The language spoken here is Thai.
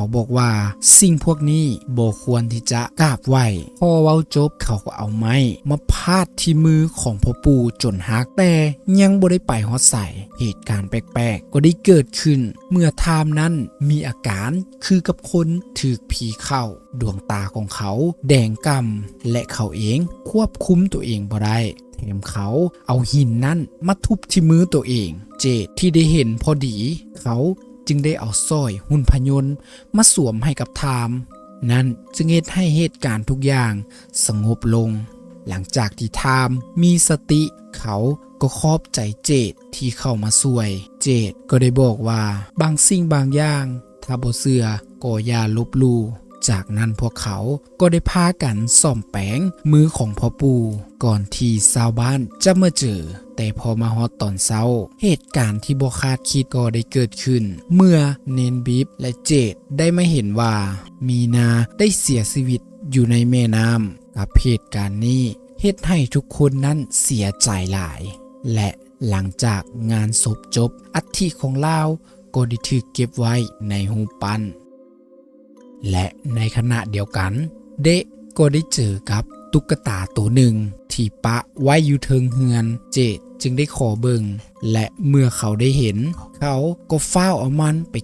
เขาบอกว่า สิ่งพวกนี้บ่ควรที่จะกราบไหวพอเว้าจบเขาก็เอาไม้มาพาดที่มือของพ่อปู่จนหักแต่ยังบ่ได้ไปฮอดใส่เหตุการณ์แปลกๆ ก็ได้เกิดขึ้น เมื่อทามนั้นมีอาการคือกับคนถูกผีเข้า ดวงตาของเขาแดงกำและเขาเองควบคุมตัวเองบ่ได้แถมเขาเอาหินนั้นมาทุบที่มือตัวเอง เจดที่ได้เห็นพอดี เขา จึงได้เอาสร้อยหุ่นพยนต์มาสวมให้กับทามนั่นจึงเหตุให้เหตุการณ์ทุกอย่างสงบลง หลังจากที่ทามมีสติเขาก็ขอบใจเจดที่เข้ามาช่วย เจดก็ได้บอกว่า บางสิ่งบางอย่าง ถ้าบ่เสือก็อย่าลบลู่ จากนั้นพวกเขาก็ได้พากันซ่อมแปงมือของพ่อปู่ก่อนที่ชาวบ้านจะมาเจอ แต่พอมาฮอดตอนเช้า เหตุการณ์ที่บ่คาดคิดก็ได้เกิดขึ้น เมื่อเนนบิบและเจดได้มาเห็นว่า มีนาได้เสียชีวิตอยู่ในแม่น้ำกับเหตุการณ์นี้เฮ็ดให้ทุกคนนั้นเสียใจหลาย และหลังจากงานศพจบ อัฐิของลาวก็ได้ถูกเก็บไว้ในหูปปั้น และในขณะเดียวกัน เดะก็ได้เจอกับตุ๊กตาตัวหนึ่ง ที่ปะไว้อยู่เทิงเฮือน เจดจึงได้ขอเบิงและเมื่อเขาได้เห็น เขาก็เฝ้าเอามันไป